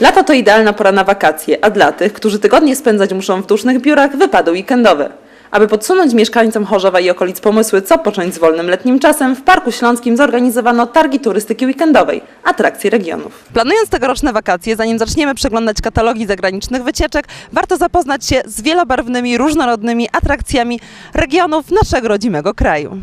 Lato to idealna pora na wakacje, a dla tych, którzy tygodnie spędzać muszą w dusznych biurach, wypady weekendowe. Aby podsunąć mieszkańcom Chorzowa i okolic pomysły, co począć z wolnym letnim czasem, w Parku Śląskim zorganizowano targi turystyki weekendowej, atrakcje regionów. Planując tegoroczne wakacje, zanim zaczniemy przeglądać katalogi zagranicznych wycieczek, warto zapoznać się z wielobarwnymi, różnorodnymi atrakcjami regionów naszego rodzimego kraju.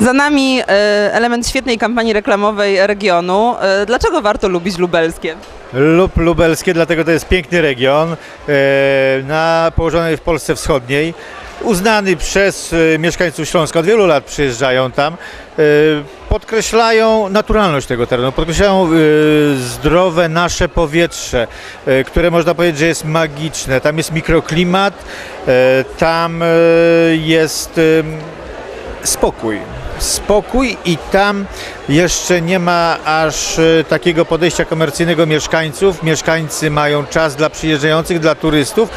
Za nami e, element świetnej kampanii reklamowej regionu. E, Dlaczego warto lubić lubelskie? lub lubelskie, dlatego to jest piękny region e, na, położony w Polsce Wschodniej, uznany przez mieszkańców Śląska. Od wielu lat przyjeżdżają tam. Podkreślają naturalność tego terenu, podkreślają zdrowe nasze powietrze, które można powiedzieć, że jest magiczne. Tam jest mikroklimat, tam jest spokój. Spokój i tam jeszcze nie ma aż e, takiego podejścia komercyjnego mieszkańców. Mieszkańcy mają czas dla przyjeżdżających, dla turystów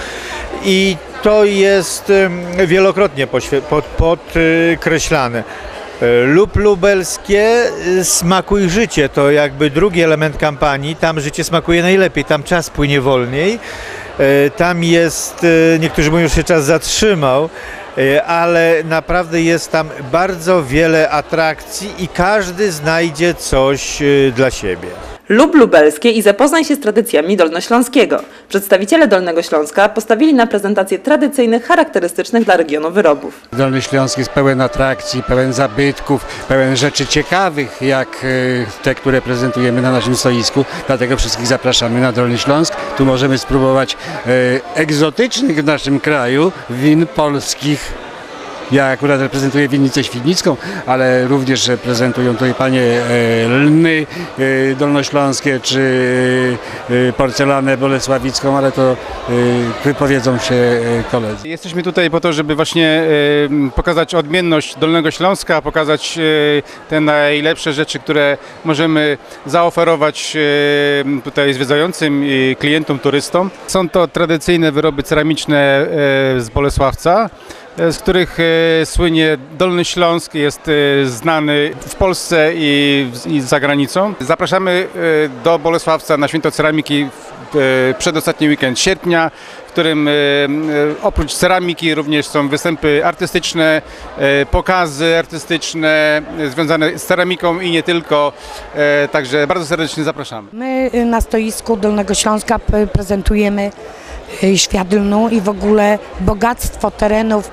i to jest wielokrotnie podkreślane. E, Lub lubelskie, e, smakuj życie, to jakby drugi element kampanii. Tam życie smakuje najlepiej, tam czas płynie wolniej. Tam jest, niektórzy mówią, że się czas zatrzymał, ale naprawdę jest tam bardzo wiele atrakcji i każdy znajdzie coś e, dla siebie. Lub lubelskie i zapoznaj się z tradycjami Dolnośląskiego. Przedstawiciele Dolnego Śląska postawili na prezentację tradycyjnych, charakterystycznych dla regionu wyrobów. Dolny Śląsk jest pełen atrakcji, pełen zabytków, pełen rzeczy ciekawych, jak e, te, które prezentujemy na naszym stoisku. Dlatego wszystkich zapraszamy na Dolny Śląsk. Tu możemy spróbować e, egzotycznych w naszym kraju win polskich. Ja akurat reprezentuję winnicę świdnicką, ale również reprezentują tutaj panie e, lny e, dolnośląskie czy e, porcelanę bolesławicką, ale to wypowiedzą się koledzy. Jesteśmy tutaj po to, żeby właśnie pokazać odmienność Dolnego Śląska, pokazać te najlepsze rzeczy, które możemy zaoferować tutaj zwiedzającym i klientom, turystom. Są to tradycyjne wyroby ceramiczne z Bolesławca, z których e, słynie Dolny Śląsk, jest e, znany w Polsce i, za granicą. Zapraszamy e, do Bolesławca na Święto Ceramiki w e, przedostatni weekend sierpnia, w którym e, e, oprócz ceramiki również są występy artystyczne, e, pokazy artystyczne e, związane z ceramiką i nie tylko. E, Także bardzo serdecznie zapraszamy. My na stoisku Dolnego Śląska prezentujemy świat lnu i w ogóle bogactwo terenów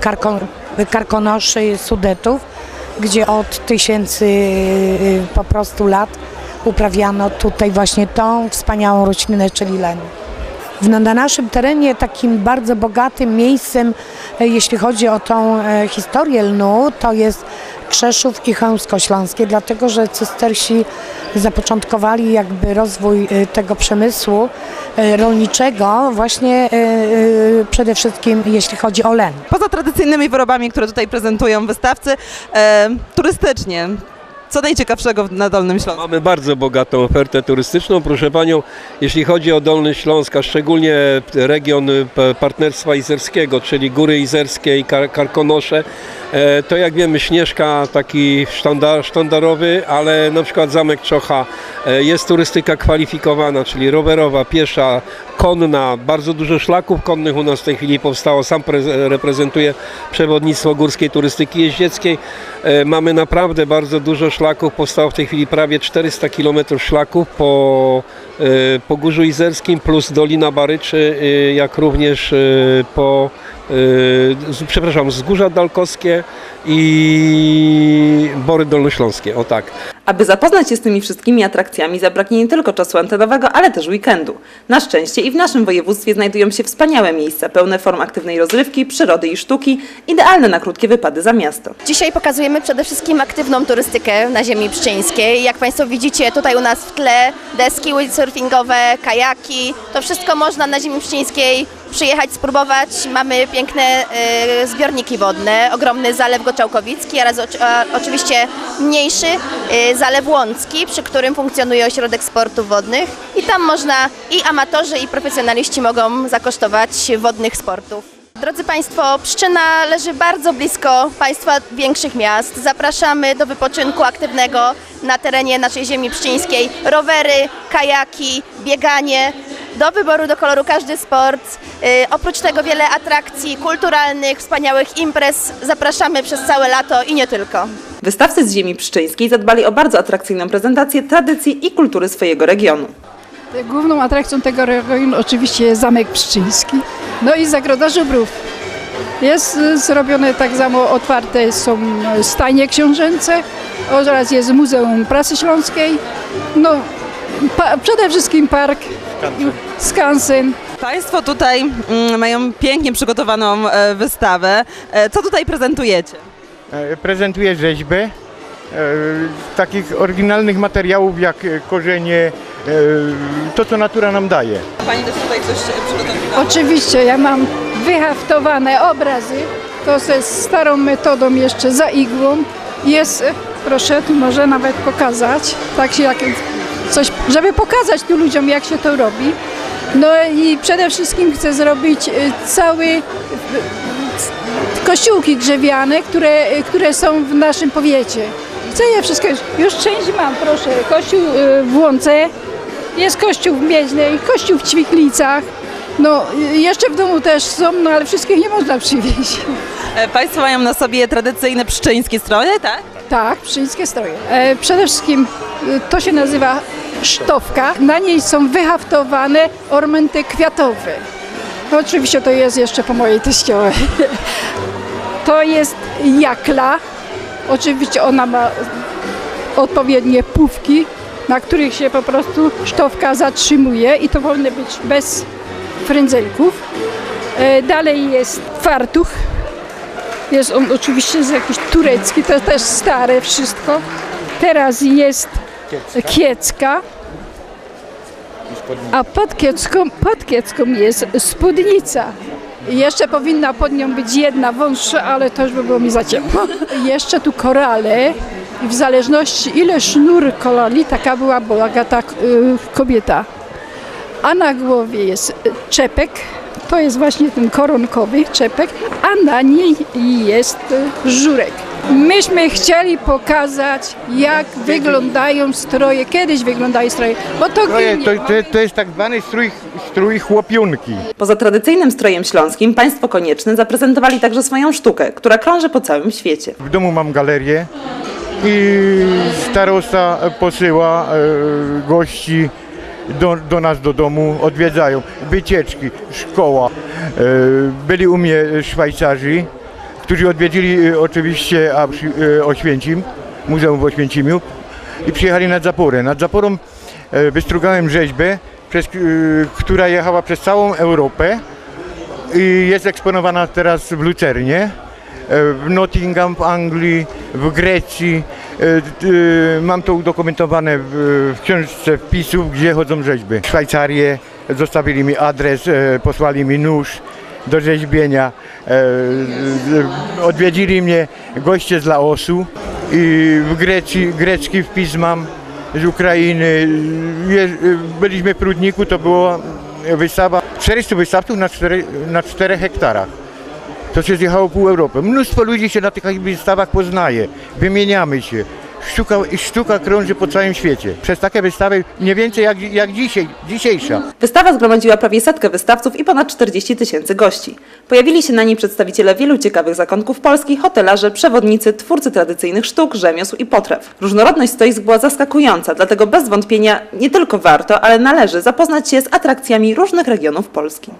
karkon, karkonoszy, sudetów, gdzie od tysięcy y, po prostu lat uprawiano tutaj właśnie tą wspaniałą roślinę, czyli len. Na na naszym terenie takim bardzo bogatym miejscem, e, jeśli chodzi o tą e, historię lnu, to jest Krzeszów i Chełmsko-Śląskie, dlatego że cystersi zapoczątkowali jakby rozwój e, tego przemysłu e, rolniczego właśnie e, e, przede wszystkim jeśli chodzi o len. Poza tradycyjnymi wyrobami, które tutaj prezentują wystawcy, e, turystycznie, co najciekawszego na Dolnym Śląsku? Mamy bardzo bogatą ofertę turystyczną, proszę Panią. Jeśli chodzi o Dolny Śląsk, a szczególnie region p- Partnerstwa Izerskiego, czyli Góry Izerskie i Kar- Karkonosze, e, to jak wiemy Śnieżka taki sztandar, sztandarowy, ale na przykład Zamek Czocha e, jest turystyka kwalifikowana, czyli rowerowa, piesza, konna, bardzo dużo szlaków konnych u nas w tej chwili powstało. Sam pre- reprezentuję przewodnictwo górskiej turystyki jeździeckiej. E, Mamy naprawdę bardzo dużo szlaków, powstało w tej chwili prawie 400 km szlaków po, e, po Górzu Izerskim plus Dolina Baryczy, e, jak również po, przepraszam, Wzgórza Dalkowskie i Bory Dolnośląskie, o tak. Aby zapoznać się z tymi wszystkimi atrakcjami, zabraknie nie tylko czasu antenowego, ale też weekendu. Na szczęście i w naszym województwie znajdują się wspaniałe miejsca, pełne form aktywnej rozrywki, przyrody i sztuki, idealne na krótkie wypady za miasto. Dzisiaj pokazujemy przede wszystkim aktywną turystykę na ziemi pszczyńskiej. Jak Państwo widzicie, tutaj u nas w tle deski windsurfingowe, kajaki. To wszystko można na ziemi pszczyńskiej przyjechać, spróbować. Mamy piękne e, zbiorniki wodne, ogromny zalew Goczałkowicki oraz oczywiście mniejszy e, zalew Łącki, przy którym funkcjonuje ośrodek sportów wodnych i tam można i amatorzy i profesjonaliści mogą zakosztować wodnych sportów. Drodzy Państwo, Pszczyna leży bardzo blisko Państwa większych miast. Zapraszamy do wypoczynku aktywnego na terenie naszej ziemi pszczyńskiej. Rowery, kajaki, bieganie. Do wyboru, do koloru każdy sport. Yy, oprócz tego wiele atrakcji kulturalnych, wspaniałych imprez. Zapraszamy przez całe lato i nie tylko. Wystawcy z ziemi pszczyńskiej zadbali o bardzo atrakcyjną prezentację tradycji i kultury swojego regionu. Główną atrakcją tego regionu oczywiście jest Zamek Pszczyński, no i Zagroda Żubrów. Jest y, zrobione tak samo, otwarte są y, stajnie książęce oraz jest Muzeum Prasy Śląskiej, no pa, przede wszystkim park Skansen. Państwo tutaj mm, mają pięknie przygotowaną e, wystawę. E, Co tutaj prezentujecie? E, Prezentuję rzeźbę e, z takich oryginalnych materiałów jak e, korzenie, e, to co natura nam daje. Pani też tutaj coś przygotowała? Oczywiście ja mam wyhaftowane obrazy, to ze starą metodą jeszcze za igłą. Jest, e, proszę, tu może nawet pokazać, tak się jak żeby pokazać tu ludziom jak się to robi. No i przede wszystkim chcę zrobić e, cały e, kościółki drzewiane, które, e, które są w naszym powiecie. Chcę je wszystkie, już część mam, proszę, kościół w Łące, jest kościół w Mieźnej, kościół w Ćwiklicach. No, y, jeszcze w domu też są, no ale wszystkich nie można przywieźć. E, Państwo mają na sobie tradycyjne pszczyńskie stroje, tak? Tak, pszczyńskie stroje. E, przede wszystkim y, to się nazywa sztowka. Na niej są wyhaftowane ornamenty kwiatowe. No, oczywiście to jest jeszcze po mojej teściowej. To jest jakla. Oczywiście ona ma odpowiednie pówki, na których się po prostu sztowka zatrzymuje i to powinno być bez frędzelków. E, Dalej jest fartuch. Jest on oczywiście z jakiś turecki, to też stare wszystko. Teraz jest kiecka. A pod kiecką, pod kiecką jest spódnica. Jeszcze powinna pod nią być jedna wąższa, ale to już by było mi za ciemno. Jeszcze tu korale. I w zależności ile sznur kolali, taka była bogata y, kobieta. A na głowie jest czepek, to jest właśnie ten koronkowy czepek, a na niej jest żurek. Myśmy chcieli pokazać, jak wyglądają stroje, kiedyś wyglądały stroje, bo to, ginie. to, to, to jest tak zwany strój, strój chłopiunki. Poza tradycyjnym strojem śląskim, państwo konieczne zaprezentowali także swoją sztukę, która krąży po całym świecie. W domu mam galerię i starosta posyła e, gości do, do nas do domu, odwiedzają. Wycieczki, szkoła. E, byli u mnie Szwajcarzy, którzy odwiedzili e, oczywiście e, Oświęcim, Muzeum w Oświęcimiu i przyjechali nad Zaporę. Nad Zaporą e, wystrugałem rzeźbę, przez, e, która jechała przez całą Europę i jest eksponowana teraz w Lucernie, e, w Nottingham w Anglii, w Grecji. E, Mam to udokumentowane w, książce wpisów, gdzie chodzą rzeźby. Szwajcarię, zostawili mi adres, posłali mi nóż do rzeźbienia. E, e, Odwiedzili mnie goście z Laosu i w Grecji, grecki wpis mam z Ukrainy. Byliśmy w Prudniku, to była wystawa 400 wystawców na 4, na 4 hektarach. To się zjechało pół Europy. Mnóstwo ludzi się na tych wystawach poznaje, wymieniamy się. Sztuka, sztuka krąży po całym świecie. Przez takie wystawy mniej więcej jak, jak dzisiaj, dzisiejsza. Wystawa zgromadziła prawie setkę wystawców i ponad 40 tysięcy gości. Pojawili się na niej przedstawiciele wielu ciekawych zakątków Polski, hotelarze, przewodnicy, twórcy tradycyjnych sztuk, rzemiosł i potraw. Różnorodność stoisk była zaskakująca, dlatego bez wątpienia nie tylko warto, ale należy zapoznać się z atrakcjami różnych regionów Polski.